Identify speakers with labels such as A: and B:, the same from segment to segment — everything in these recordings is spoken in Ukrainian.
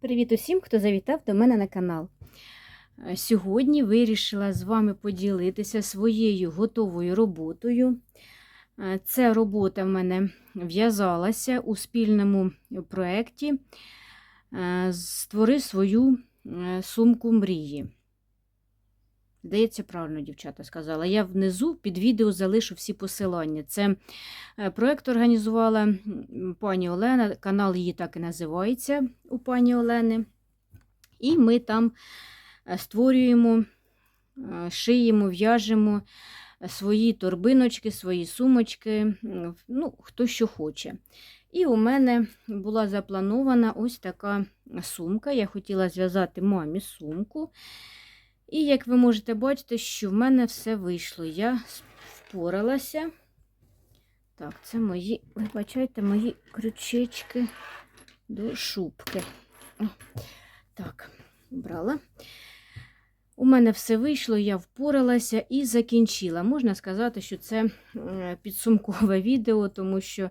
A: Привіт усім, хто завітав до мене на канал. Е, Сьогодні вирішила з вами поділитися своєю готовою роботою. Е, Ця робота в мене в'язалася у спільному проєкті е, Створи свою сумку мрії. Здається, правильно дівчата сказала. Я внизу під відео залишу всі посилання. Це е, проєкт організувала пані Олена, канал її так і називається у пані Олени. І ми там е, створюємо, е, шиємо, в'яжемо свої торбиночки, свої сумочки, ну, хто що хоче. І у мене була запланована ось така сумка. Я хотіла зв'язати мамі сумку. І як ви можете бачити, що в мене все вийшло. Я впоралася. Так, це мої, вибачайте, мої крючечки до шубки. Так, брала. У мене все вийшло, я впоралася і закінчила. Можна сказати, що це підсумкове відео, тому що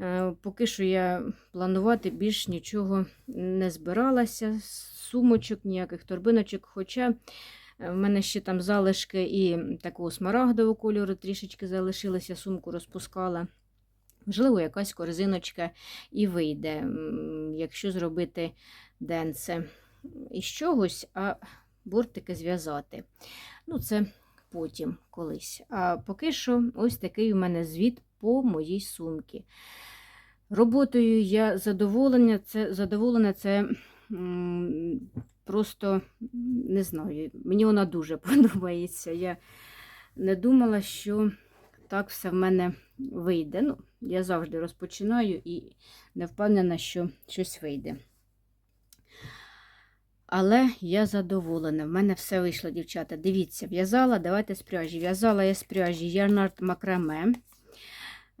A: е, поки що я планувати більш нічого не збиралася. Сумочок, ніяких торбиночок. Хоча е, в мене ще там залишки і такого смарагдового кольору трішечки залишилися, сумку розпускала. Можливо, якась корзиночка і вийде, якщо зробити денце із чогось, а бортики зв'язати. Ну, це потім колись. А поки що ось такий у мене звіт по моїй сумці. Роботою я задоволена, це, задоволена, це просто не знаю, мені вона дуже подобається. Я не думала, що так все в мене вийде. Ну, я завжди розпочинаю і не впевнена, що щось вийде. Але я задоволена. В мене все вийшло, дівчата. Дивіться, в'язала, давайте з пряжі. В'язала я з пряжі Ярнард Макраме.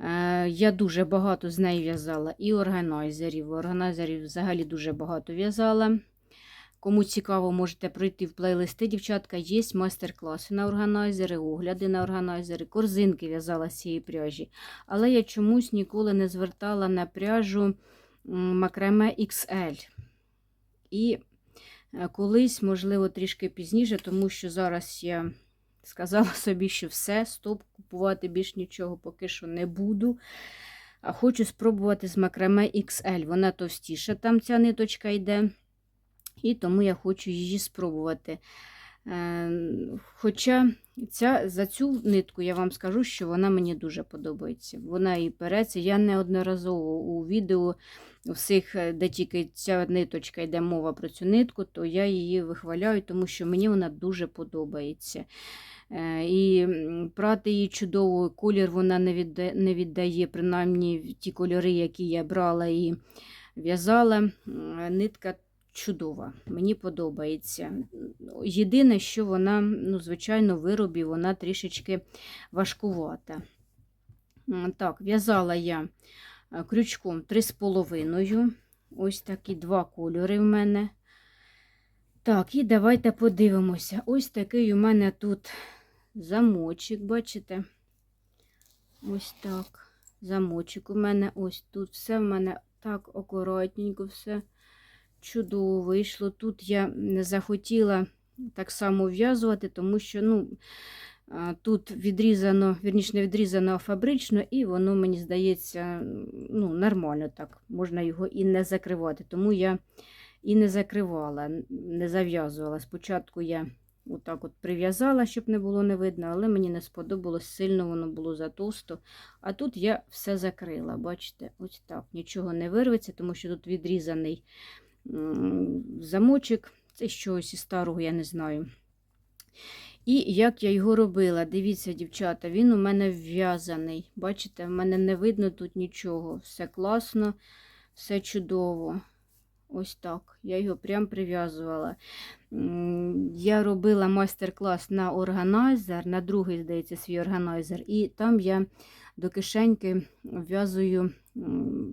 A: Е, Я дуже багато з неї в'язала і органайзерів. Органайзерів взагалі дуже багато в'язала. Кому цікаво, можете пройти в плейлисти, дівчатка. Є майстер-класи на органайзери, огляди на органайзери, корзинки в'язала з цієї пряжі. Але я чомусь ніколи не звертала на пряжу макраме XL. І е, колись, можливо, трішки пізніше, тому що зараз я сказала собі, що все, стоп, купувати більш нічого поки що не буду. А хочу спробувати з макраме XL. Вона товстіша, там ця ниточка йде. І тому я хочу її спробувати. Е, Хоча ця, за цю нитку я вам скажу, що вона мені дуже подобається. Вона і переться. Я неодноразово у відео всіх, е, де тільки ця ниточка йде мова про цю нитку, то я її вихваляю, тому що мені вона дуже подобається. Е, І прати її чудово, колір вона не віддає, не віддає, принаймні ті кольори, які я брала і в'язала. Нитка чудова, мені подобається. Єдине, що вона, ну, звичайно, виробі вона трішечки важкувата. Так, в'язала я крючком 3,5. Ось такі два кольори в мене. Так, і давайте подивимося. Ось такий у мене тут замочок, бачите? Ось так. Замочок у мене ось тут. Все в мене так акуратненько, все чудово вийшло. Тут я не захотіла так само в'язувати, тому що, ну, тут відрізано, вірніше, не відрізано, а фабрично, і воно, мені здається, ну, нормально так. Можна його і не закривати. Тому я і не закривала, не зав'язувала. Спочатку я отак от прив'язала, щоб не було не видно, але мені не сподобалось, сильно воно було затовсто. А тут я все закрила. Бачите, ось так. Нічого не вирветься, тому що тут відрізаний замочок. Це щось із старого, я не знаю. І як я його робила, дивіться, дівчата, він у мене вв'язаний. Бачите, в мене не видно тут нічого. Все класно, все чудово. Ось так. Я його прям прив'язувала. Я робила майстер-клас на органайзер, на другий, здається, свій органайзер, і там я до кишеньки в'язую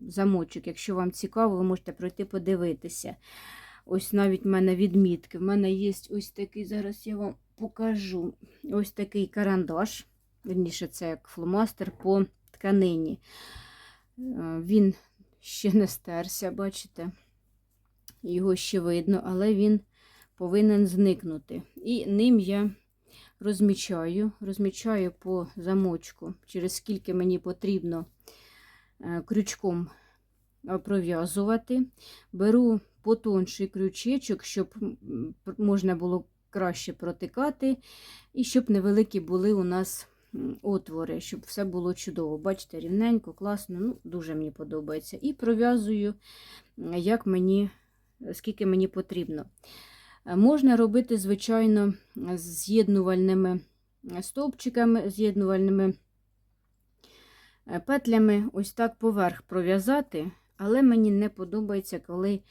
A: замочок. Якщо вам цікаво, ви можете пройти подивитися. Ось навіть в мене відмітки. В мене є ось такий, зараз я вам покажу. Ось такий карандаш. Вірніше, це як фломастер по тканині. Е, Він ще не стерся, бачите? його ще видно, але він повинен зникнути. І ним я розмічаю, розмічаю по замочку, через скільки мені потрібно е, крючком пров'язувати. Беру потонший крючечок, щоб можна було краще протикати, і щоб невеликі були у нас отвори, щоб все було чудово. Бачите, рівненько, класно, ну, дуже мені подобається. І пров'язую, як мені, скільки мені потрібно. Е, Можна робити, звичайно, з'єднувальними стовпчиками, з'єднувальними е, петлями, ось так поверх пров'язати, але мені не подобається, коли е,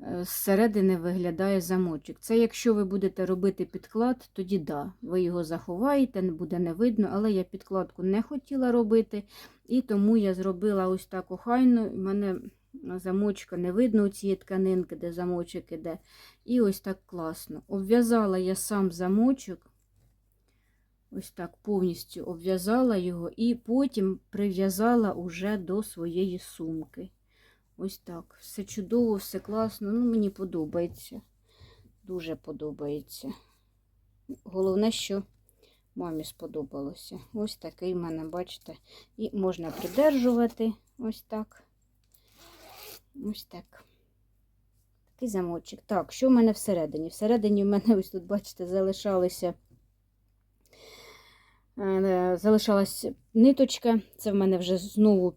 A: зсередини виглядає замочок. Це якщо ви будете робити підклад, тоді да, ви його заховаєте, буде не видно, але я підкладку не хотіла робити, і тому я зробила ось так охайно. У мене замочка не видно у цієї тканинки, де замочок іде. І ось так класно. Обв'язала я сам замочок. Ось так повністю обв'язала його і потім прив'язала уже до своєї сумки. Ось так. Все чудово, все класно. Ну, мені подобається. Дуже подобається. Головне, що мамі сподобалося. Ось такий в мене, бачите, і можна придержувати ось так. Ось так. Такий замочок. Так, що в мене всередині? Всередині в мене, ось тут, бачите, залишалися. е, Залишалась ниточка. Це в мене вже знову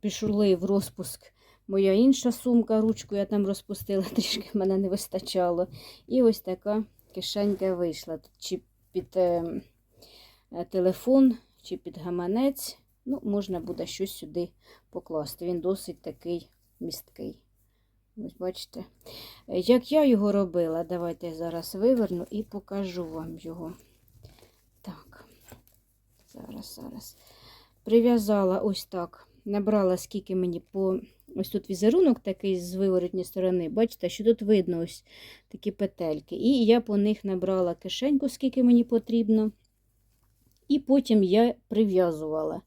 A: пішли в розпуск моя інша сумка. Ручку я там розпустила, трішки мене не вистачало. І ось така кишенька вийшла. Чи під е, е, телефон, чи під гаманець. Ну, можна буде щось сюди покласти. Він досить такий місткий. Ось бачите. Як я його робила, давайте я зараз виверну і покажу вам його. Так, зараз, зараз. Прив'язала ось так. Набрала, скільки мені по. Ось тут візерунок такий з виворотній сторони. Бачите, що тут видно ось такі петельки. І я по них набрала кишеньку, скільки мені потрібно. І потім я прив'язувала.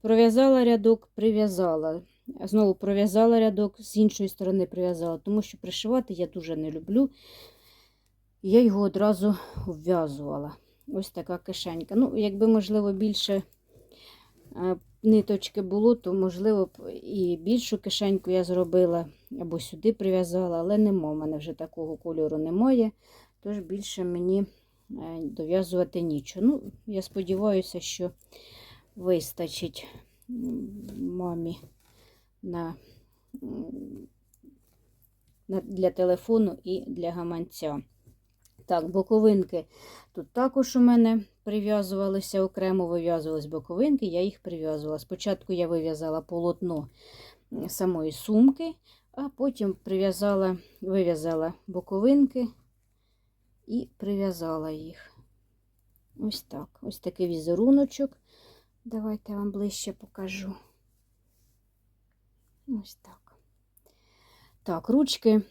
A: Пров'язала рядок, прив'язала. Знову пров'язала рядок, з іншої сторони прив'язала, тому що пришивати я дуже не люблю. Я його одразу вв'язувала. Ось така кишенька. Ну, якби, можливо, більше е, ниточки було, то, можливо, б і більшу кишеньку я зробила або сюди прив'язала, але нема. У мене вже такого кольору немає. Тож більше мені е, дов'язувати нічого. Ну, я сподіваюся, що вистачить мамі на, на, для телефону і для гаманця. Так, боковинки тут також у мене прив'язувалися окремо, вив'язувались боковинки, я їх прив'язувала. Спочатку я вив'язала полотно самої сумки, а потім прив'язала, вив'язала боковинки і прив'язала їх. Ось так. Ось такий візеруночок. Давайте я вам ближче покажу. Ось так. Так, ручки.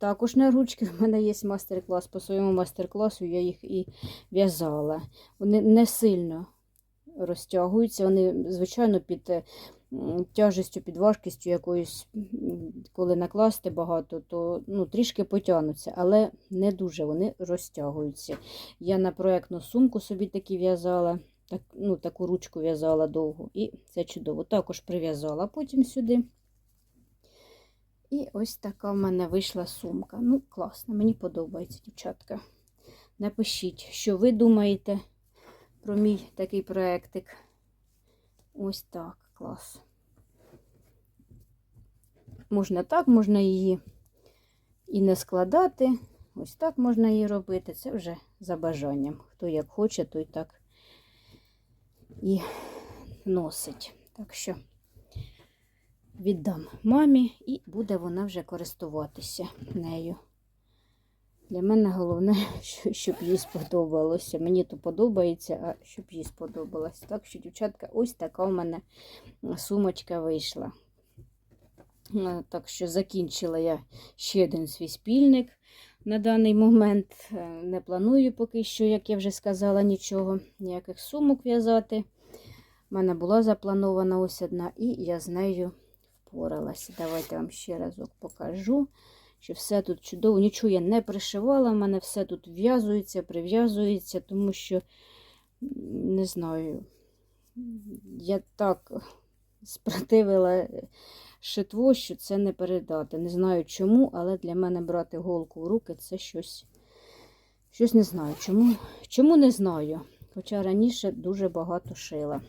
A: Також на ручки в мене є мастер-клас. По своєму мастер-класу я їх і в'язала. Вони не сильно розтягуються. Вони, звичайно, під е, тяжестю, під важкістю якоюсь, коли накласти багато, то ну, трішки потягнуться, але не дуже вони розтягуються. Я на проєктну сумку собі такі в'язала. Так, ну, таку ручку в'язала довго, і це чудово. Також прив'язала потім сюди. І ось така в мене вийшла сумка. Ну, класно, мені подобається, дівчатка. Напишіть, що ви думаєте про мій такий проєктик. Ось так, клас. Можна так, можна її і не складати. Ось так можна її робити. Це вже за бажанням. Хто як хоче, той так і носить. Так що віддам мамі, і буде вона вже користуватися нею. Для мене головне, щоб їй сподобалося. Мені то подобається, а щоб їй сподобалось. Так що, дівчатка, ось така у мене сумочка вийшла. Е, Так що закінчила я ще один свій спільник на даний момент. Е, Не планую поки що, як я вже сказала, нічого, ніяких сумок в'язати. У мене була запланована ось одна, і я з нею впоралася. Давайте вам ще разок покажу, що все тут чудово. Нічого я не пришивала, в мене все тут в'язується, прив'язується, тому що, не знаю, я так спротивила шитво, що це не передати. Не знаю чому, але для мене брати голку в руки це щось. Щось не знаю. Чому, чому не знаю. Хоча раніше дуже багато шила,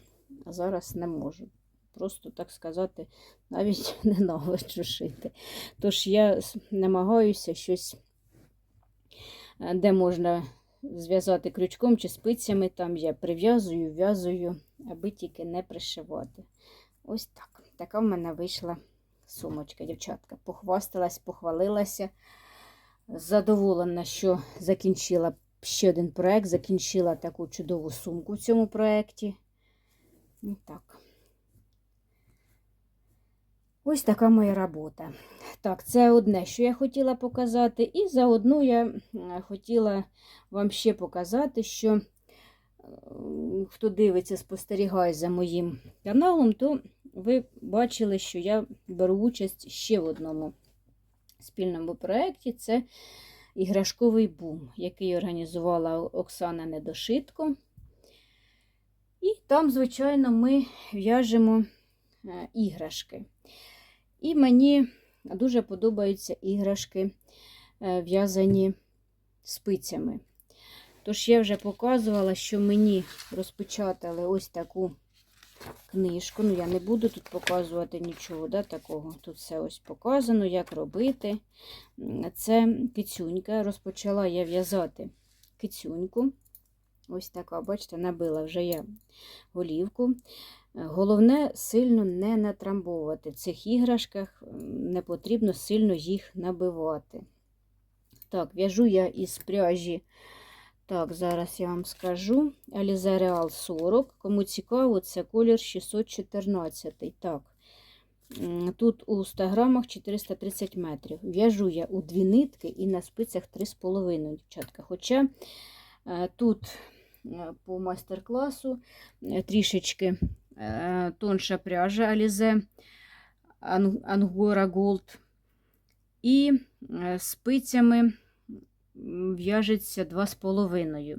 A: а зараз не можу. Просто так сказати, навіть ненавиджу шити. Тож я намагаюся щось, е, де можна зв'язати крючком чи спицями, там я прив'язую, в'язую, аби тільки не пришивати. Ось так. Така в мене вийшла сумочка, дівчатка. Похвасталась, похвалилася. Задоволена, що закінчила ще один проект, закінчила таку чудову сумку в цьому проєкті. Ну так. Ось така моя робота. Так, це одне, що я хотіла показати. І заодно я хотіла вам ще показати, що е, хто дивиться, спостерігає за моїм каналом, то ви бачили, що я беру участь ще в одному спільному проєкті. Це іграшковий бум, який організувала Оксана Недошитко. І там, звичайно, ми в'яжемо е, іграшки. І мені дуже подобаються іграшки, е, в'язані спицями. Тож я вже показувала, що мені розпечатали ось таку книжку. Ну, я не буду тут показувати нічого да, такого. Тут все ось показано, як робити. Це кицюнька. Розпочала я в'язати кицюньку. Ось така, бачите, набила вже я голівку. Головне сильно не натрамбовувати. В цих іграшках не потрібно сильно їх набивати. Так, в'яжу я із пряжі. Так, зараз я вам скажу. Real 40. Кому цікаво, це колір 614. Так. Тут у 100 грамах 430 метрів. В'яжу я у дві нитки і на спицях 3,5, дівчатка. Хоча е, тут по майстер-класу е, трішечки е, тонша пряжа Alize Angora Gold. І е, спицями в'яжеться 2,5.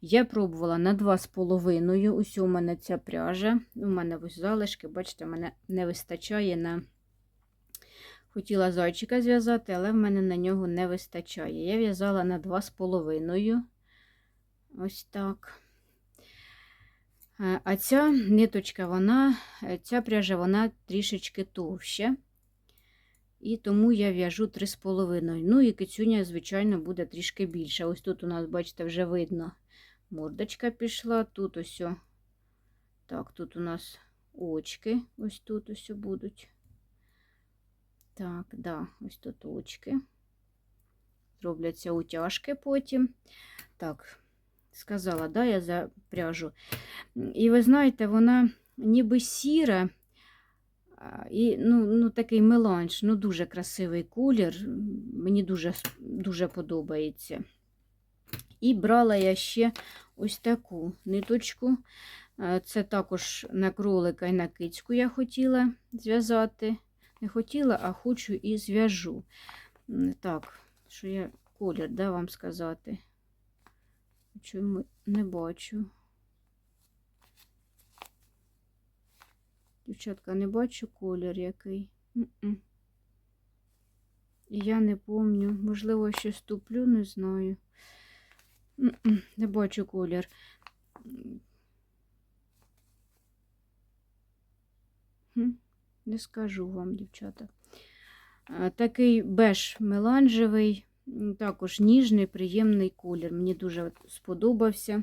A: Я пробувала на 2,5. Ось у мене ця пряжа. У мене ось залишки, бачите, мене не вистачає на. Хотіла зайчика зв'язати, але в мене на нього не вистачає. Я в'язала на 2,5. Ось так. Е, А ця ниточка, вона, е, ця пряжа, вона трішечки товща. І тому я в'яжу 3,5. Ну і кицюня, звичайно, буде трішки більше. Ось тут у нас, бачите, вже видно, мордочка пішла. Тут ось. Так, тут у нас очки. Ось тут ось будуть. Так, да, ось тут очки. Зробляться утяжки потім. Так, сказала, да, я за пряжу. І ви знаєте, вона ніби сіра. І ну, ну, такий меланж, ну дуже красивий колір. Мені дуже, дуже подобається. І брала я ще ось таку ниточку. Це також на кролика і на кицьку я хотіла зв'язати. Не хотіла, а хочу і зв'яжу. Так, що я колір, да, вам сказати? Чому не бачу. Дівчатка, не бачу колір який. М-м. І я не помню. Можливо, ще ступлю, не знаю. М-м, Не бачу колір. Не скажу вам, дівчата. Такий беж меланжевий, також ніжний, приємний колір. Мені дуже сподобався.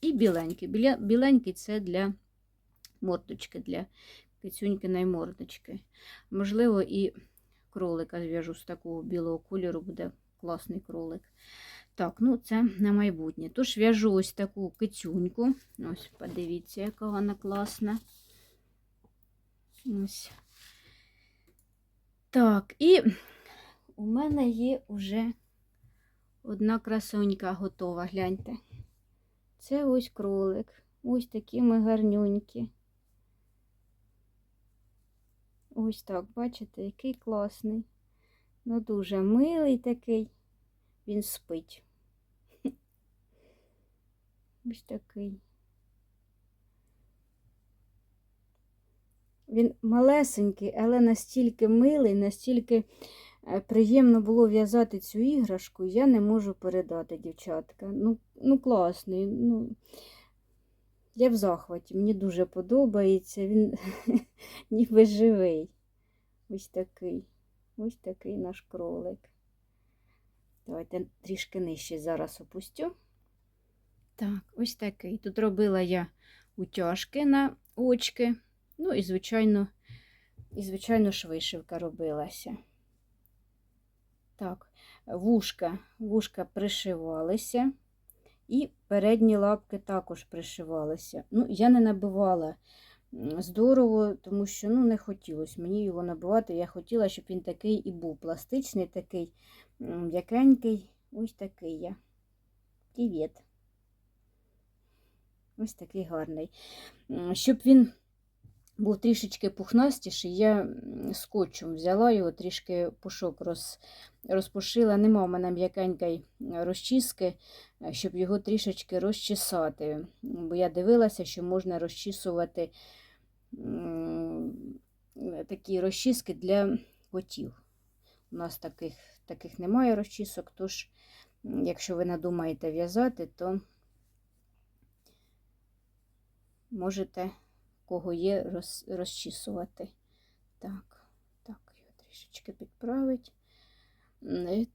A: І біленький. Біленький це для мордочки, для кицюнькиної мордочки. Можливо, і кролика зв'яжу з такого білого кольору, буде класний кролик. Так, ну це на майбутнє. Тож в'яжу ось таку кицюньку. Ось, подивіться, яка вона класна. Ось. Так, і у мене є вже одна красунька готова, гляньте. Це ось кролик. Ось такі ми гарнюнькі. Ось так, бачите, який класний. Ну, дуже милий такий. Він спить. Ось такий. Він малесенький, але настільки милий, настільки приємно було в'язати цю іграшку, я не можу передати, дівчатка. Ну, ну класний. Ну, я в захваті, мені дуже подобається. Він ніби живий. Ось такий. Ось такий наш кролик. Давайте трішки нижче зараз опустю. Так, ось такий. Тут робила я утяжки на очки. Ну і, звичайно, і, звичайно, ж робилася. Так, вушка, вушка пришивалися. І передні лапки також пришивалися. Ну, я не набивала здорово, тому що ну, не хотілося мені його набивати. Я хотіла, щоб він такий і був пластичний, такий м'якенький. Ось такий я. Привіт. Ось такий гарний. Щоб він був трішечки пухнастіший, я скотчем взяла його, трішки пушок роз, розпушила. Нема в мене м'якенької розчіски, е, щоб його трішечки розчесати. Бо я дивилася, що можна розчісувати е, такі розчіски для котів. У нас таких, таких немає розчісок, тож, якщо ви надумаєте в'язати, то можете, кого є, роз, розчісувати. Так, так, його трішечки підправить.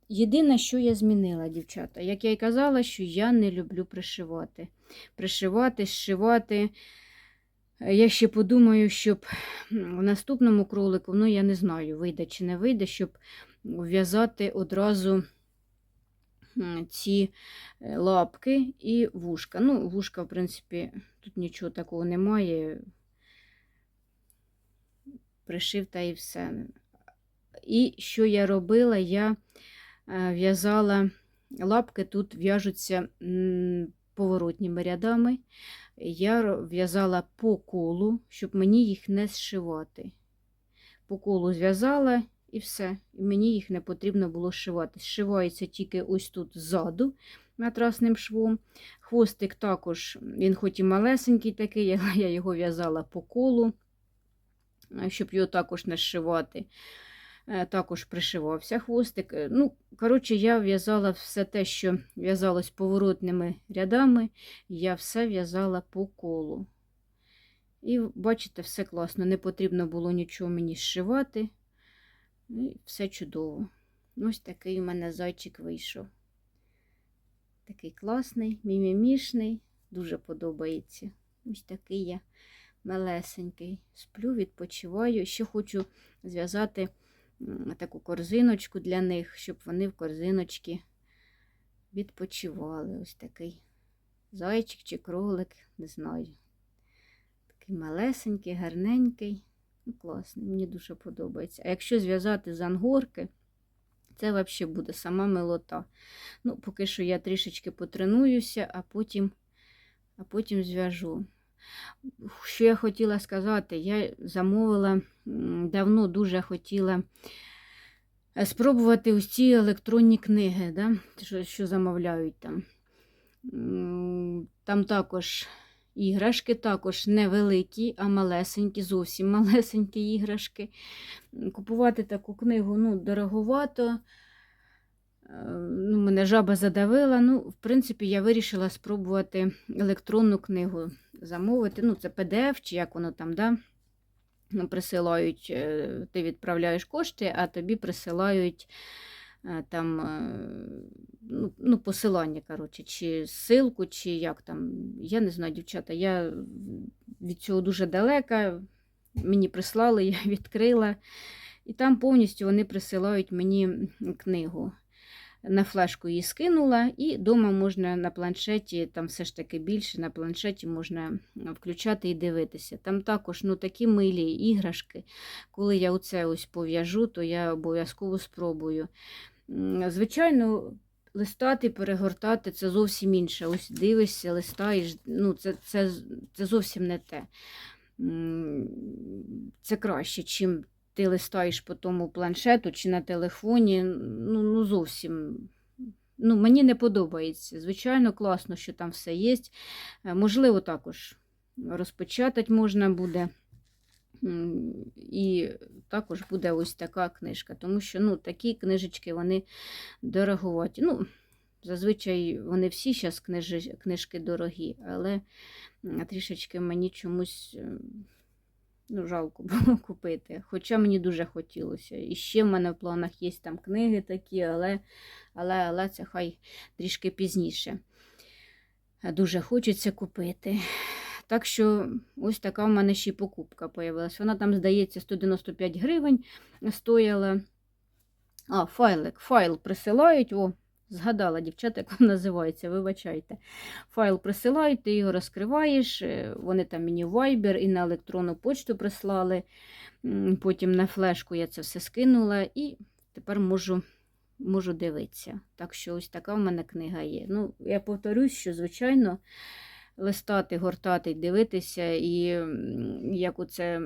A: Єдине, що я змінила, дівчата, як я й казала, що я не люблю пришивати. Пришивати, зшивати. Е, Я ще подумаю, щоб в наступному кролику, ну я не знаю, вийде чи не вийде, щоб в'язати одразу ці е, лапки і вушка. Ну, вушка, в принципі, тут нічого такого немає. Пришив та і все. І що я робила? Я е, в'язала лапки, тут в'яжуться поворотніми рядами. Я в'язала по колу, щоб мені їх не зшивати. По колу зв'язала і все. І мені їх не потрібно було зшивати. Зшивається тільки ось тут ззаду матрасним швом. Хвостик також, він хоч і малесенький такий, я його в'язала по колу, щоб його також не зшивати. Е, Також пришивався хвостик. Е, Ну, коротше, я в'язала все те, що в'язалось поворотними рядами, я все в'язала по колу. І бачите, все класно, не потрібно було нічого мені зшивати. І все чудово. Ось такий у мене зайчик вийшов. Такий класний, мімімішний, дуже подобається. Ось такий я малесенький. Сплю, відпочиваю. Ще хочу зв'язати таку корзиночку для них, щоб вони в корзиночці відпочивали. Ось такий зайчик чи кролик, не знаю. Такий малесенький, гарненький. Ну, класний, мені дуже подобається. А якщо зв'язати з ангорки, це взагалі буде сама милота. Ну, поки що я трішечки потренуюся, а потім, а потім зв'яжу. Що я хотіла сказати, я замовила давно дуже хотіла е, спробувати ці електронні книги, да? що, що замовляють там. Там також іграшки, також невеликі, а малесенькі, зовсім малесенькі іграшки. Купувати таку книгу ну, дороговато. Е, Ну, мене жаба задавила. Ну, в принципі, я вирішила спробувати електронну книгу замовити. Ну, це PDF, чи як воно там, да? Ну, присилають, е, ти відправляєш кошти, а тобі присилають е, там е, ну, ну, посилання, коротше, чи ссылку, чи як там. Я не знаю, дівчата, я від цього дуже далека. Мені прислали, я відкрила. І там повністю вони присилають мені книгу. На флешку її скинула, і вдома можна на планшеті, там все ж таки більше, на планшеті можна включати і дивитися. Там також ну, такі милі іграшки. Коли я оце ось пов'яжу, то я обов'язково спробую. Звичайно, листати, перегортати це зовсім інше. Ось дивишся, листаєш, ну, це, це, це зовсім не те. Це краще, чим ти листаєш по тому планшету чи на телефоні, ну, ну зовсім. Ну, мені не подобається. Звичайно, класно, що там все є. Е, Можливо, також розпечатати можна буде. І також буде ось така книжка, тому що ну, такі книжечки вони дороговаті. Ну, зазвичай вони всі зараз книжки дорогі, але трішечки мені чомусь е, ну, жалко було купити. Хоча мені дуже хотілося. І ще в мене в планах є там книги такі, але, але, але це хай трішки пізніше. Е, Дуже хочеться купити. Так що ось така в мене ще покупка появилась. Вона там, здається, 195 гривень стояла. А, файлик, файл присилають. О, згадала, дівчата, як він називається, вибачайте. Файл присилають, ти його розкриваєш. е, Вони там мені в Viber і на електронну почту прислали. Потім на флешку я це все скинула і тепер можу, можу дивитися. Так що ось така в мене книга є. Ну, я повторюсь, що, звичайно, листати, гортати, дивитися, і як оце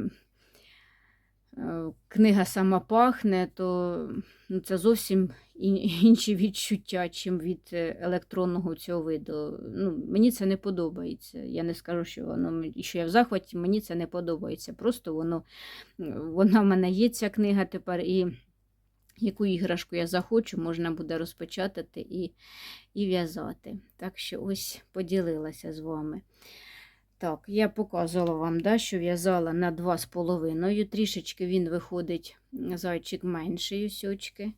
A: книга сама пахне, то ну, це зовсім інші відчуття, чим від е, електронного цього виду. Ну, мені це не подобається. Я не скажу, що воно що я в захваті, мені це не подобається. Просто воно вона в мене є ця книга тепер, і яку іграшку я захочу, можна буде розпечатати і, і в'язати. Так що ось поділилася з вами. Так, я показувала вам, да, що в'язала на 2,5. Трішечки він виходить зайчик менший ось очки.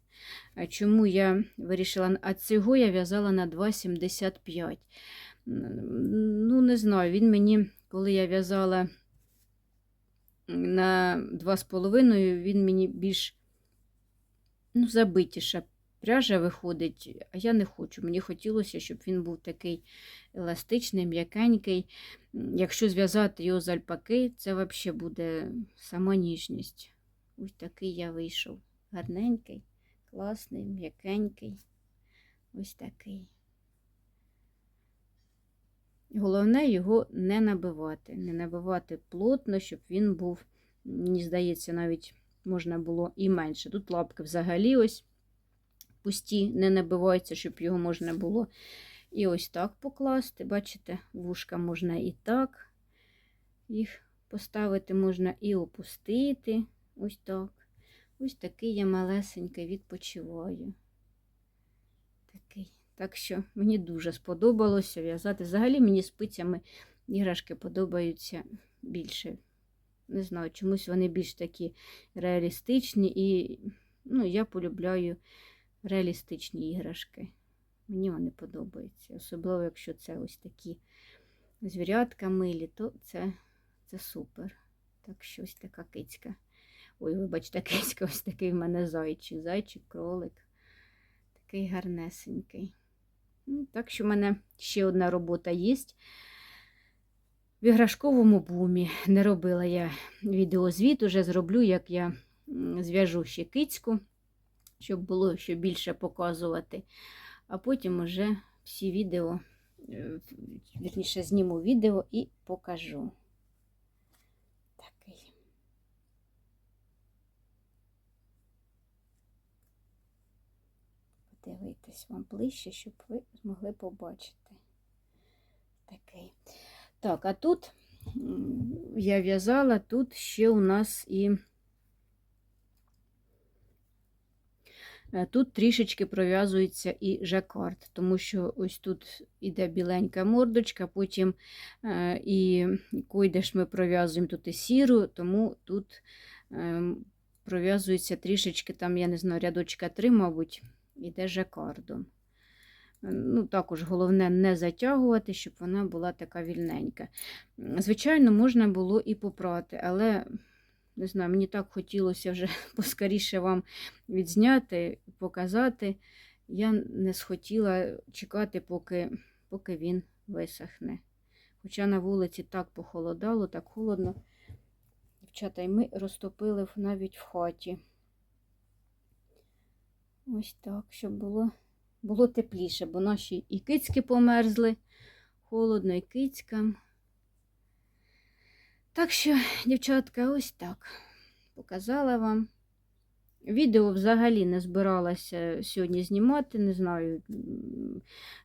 A: А Чому я вирішила, а цього я в'язала на 2,75. Ну, не знаю, він мені, коли я в'язала на 2,5, він мені більш ну, забитіша пряжа виходить, а я не хочу. Мені хотілося, щоб він був такий еластичний, м'якенький. Якщо зв'язати його з альпаки, це взагалі буде сама ніжність. Ось такий я вийшов. Гарненький, класний, м'якенький. Ось такий. Головне його не набивати. Не набивати плотно, щоб він був, мені здається, навіть можна було і менше. Тут лапки взагалі ось пусті, не набиваються, щоб його можна було і ось так покласти. Бачите, вушка можна і так. Їх поставити можна і опустити. Ось так. Ось такий я малесенький відпочиваю. Такий. Так що мені дуже сподобалося в'язати. Взагалі мені спицями іграшки подобаються більше. Не знаю, чомусь вони більш такі реалістичні і ну, я полюбляю реалістичні іграшки. Мені вони подобаються. Особливо, якщо це ось такі звірятка милі, то це, це супер. Так що ось така кицька. Ой, вибачте, кицька, ось такий в мене зайчик, зайчик, кролик. Такий гарнесенький. Ну, Так що в мене ще одна робота є. В іграшковому бумі не робила я відеозвіт, уже зроблю, як я зв'яжу ще кицьку, щоб було що більше показувати. А потім уже всі відео, е, вірніше, зніму відео і покажу. Такий. Подивитись вам ближче, щоб ви змогли побачити. Такий. Так, а тут я в'язала, тут ще у нас і тут трішечки пров'язується і жакард, тому що ось тут іде біленька мордочка, потім е, і койдеш ми пров'язуємо тут і сіру, тому тут е, пров'язується трішечки, там, я не знаю, рядочка 3, мабуть, іде жакардом. Ну, також головне не затягувати, щоб вона була така вільненька. Звичайно, можна було і попрати, але не знаю, мені так хотілося вже поскоріше вам відзняти, показати. Я не схотіла чекати, поки, поки він висохне. Хоча на вулиці так похолодало, так холодно. Дівчата, і ми розтопили навіть в хаті. Ось так, щоб було було тепліше, бо наші і кицьки померзли, холодно і кицькам. Так що, дівчатка, ось так. показала вам. Відео взагалі не збиралася сьогодні знімати, не знаю,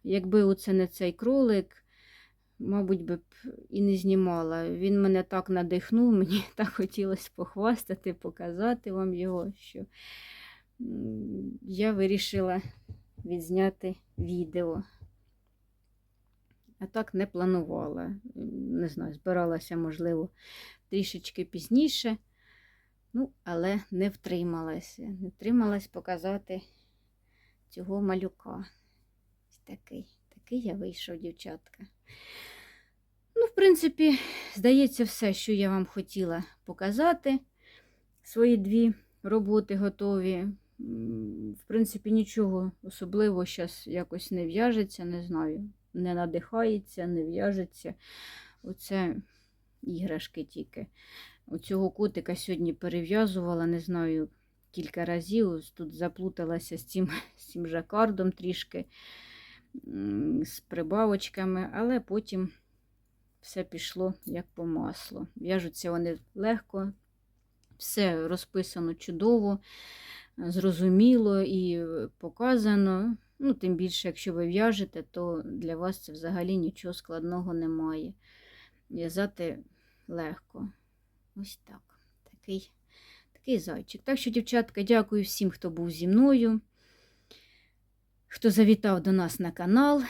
A: якби оце не цей кролик, мабуть, би б і не знімала. Він мене так надихнув, мені так хотілося похвастати, показати вам його, що я вирішила відзняти відео. А так не планувала. Не знаю, збиралася, можливо, трішечки пізніше. Ну, але не втрималася. Не втрималась показати цього малюка. Ось такий. Такий я вийшов, дівчатка. Ну, в принципі, здається, все, що я вам хотіла показати. Свої дві роботи готові. В принципі, нічого особливого зараз якось не в'яжеться, не знаю. Не надихається, не в'яжеться. Оце іграшки тільки. Оцього котика сьогодні перев'язувала, не знаю, кілька разів. Тут заплуталася з цим, з цим жакардом трішки, з прибавочками, але потім все пішло як по маслу. В'яжуться вони легко, все розписано чудово, зрозуміло і показано. Ну, тим більше, якщо ви в'яжете, то для вас це взагалі нічого складного немає. В'язати легко. Ось так. Такий, такий зайчик. Так що, дівчатка, дякую всім, хто був зі мною, хто завітав до нас на канал.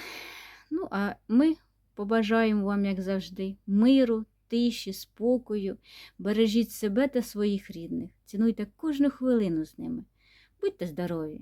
A: Ну, а ми побажаємо вам, як завжди, миру, тиші, спокою. Бережіть себе та своїх рідних. Цінуйте кожну хвилину з ними. Будьте здорові!